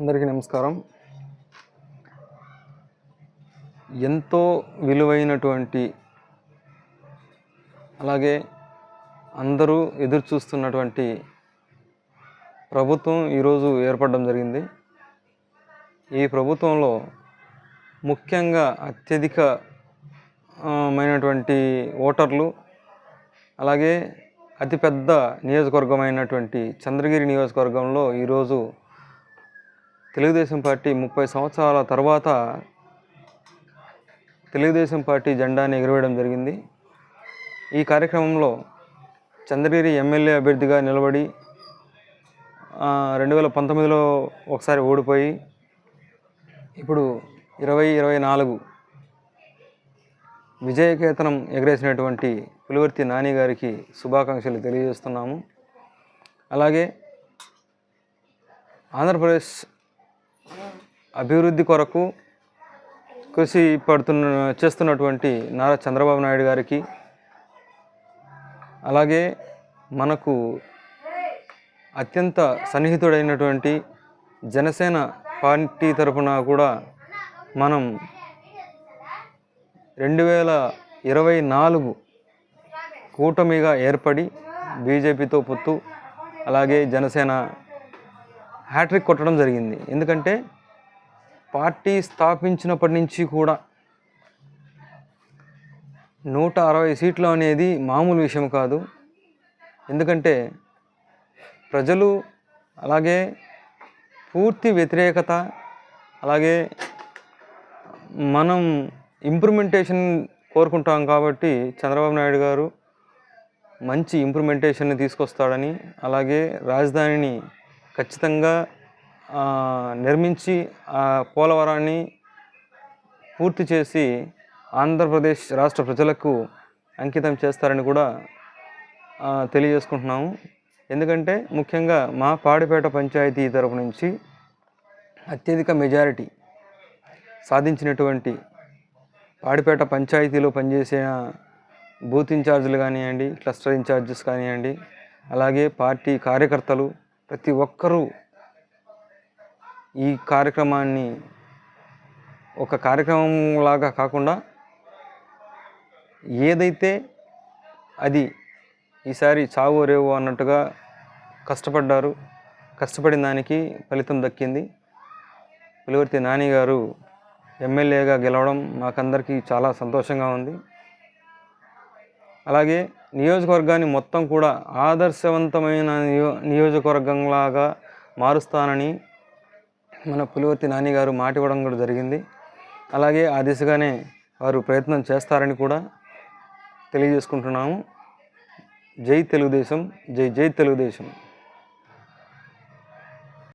అందరికీ నమస్కారం. ఎంతో విలువైనటువంటి అలాగే అందరూ ఎదురు చూస్తున్నటువంటి ప్రభుత్వం ఈరోజు ఏర్పడడం జరిగింది. ఈ ప్రభుత్వంలో ముఖ్యంగా అత్యధిక మైనటువంటి ఓటర్లు అలాగే అతిపెద్ద నియోజకవర్గమైనటువంటి చంద్రగిరి నియోజకవర్గంలో ఈరోజు తెలుగుదేశం పార్టీ ముప్పై సంవత్సరాల తర్వాత తెలుగుదేశం పార్టీ జెండాని ఎగురవేయడం జరిగింది. ఈ కార్యక్రమంలో చంద్రగిరి ఎమ్మెల్యే అభ్యర్థిగా నిలబడి రెండు వేల పంతొమ్మిదిలో ఒకసారి ఓడిపోయి ఇప్పుడు ఇరవై ఇరవై నాలుగు విజయకేతనం ఎగరేసినటువంటి పులివర్తి నాని గారికి శుభాకాంక్షలు తెలియజేస్తున్నాము. అలాగే ఆంధ్రప్రదేశ్ అభివృద్ధి కొరకు కృషి పడుతున్న చేస్తున్నటువంటి నారా చంద్రబాబు నాయుడు గారికి అలాగే మనకు అత్యంత సన్నిహితుడైనటువంటి జనసేన పార్టీ తరఫున కూడా మనం రెండు వేల ఇరవై నాలుగు కూటమిగా ఏర్పడి బీజేపీతో పొత్తు అలాగే జనసేన హ్యాట్రిక్ కొట్టడం జరిగింది. ఎందుకంటే పార్టీ స్థాపించినప్పటి నుంచి కూడా నూట అరవై సీట్లు అనేది మామూలు విషయం కాదు. ఎందుకంటే ప్రజలు అలాగే పూర్తి వ్యతిరేకత అలాగే మనం ఇంప్రూమెంటేషన్ కోరుకుంటాం కాబట్టి చంద్రబాబు నాయుడు గారు మంచి ఇంప్రూమెంటేషన్ని తీసుకొస్తాడని అలాగే రాజధానిని ఖచ్చితంగా నిర్మించి ఆ పోలవరాన్ని పూర్తి చేసి ఆంధ్రప్రదేశ్ రాష్ట్ర ప్రజలకు అంకితం చేస్తారని కూడా తెలియజేసుకుంటున్నాము. ఎందుకంటే ముఖ్యంగా మా పాడిపేట పంచాయతీ తరపు నుంచి అత్యధిక మెజారిటీ సాధించినటువంటి పాడిపేట పంచాయతీలో పనిచేసిన బూత్ ఇన్ఛార్జీలు కానివ్వండి క్లస్టర్ ఇన్ఛార్జెస్ కానివ్వండి అలాగే పార్టీ కార్యకర్తలు ప్రతి ఒక్కరూ ఈ కార్యక్రమాన్ని ఒక కార్యక్రమం లాగా కాకుండా ఏదైతే అది ఈసారి చావో రేవో అన్నట్టుగా కష్టపడ్డారు కష్టపడిన దానికి ఫలితం దక్కింది. పులివర్తి నాని గారు ఎమ్మెల్యేగా గెలవడం మాకందరికీ చాలా సంతోషంగా ఉంది. అలాగే నియోజకవర్గాన్ని మొత్తం కూడా ఆదర్శవంతమైన నియో నియోజకవర్గంలాగా మారుస్తానని మన పులివర్తి నాని గారు మాట ఇవ్వడం కూడా జరిగింది. అలాగే ఆ దిశగానే వారు ప్రయత్నం చేస్తారని కూడా తెలియజేసుకుంటున్నాము. జై తెలుగుదేశం జై జై తెలుగుదేశం.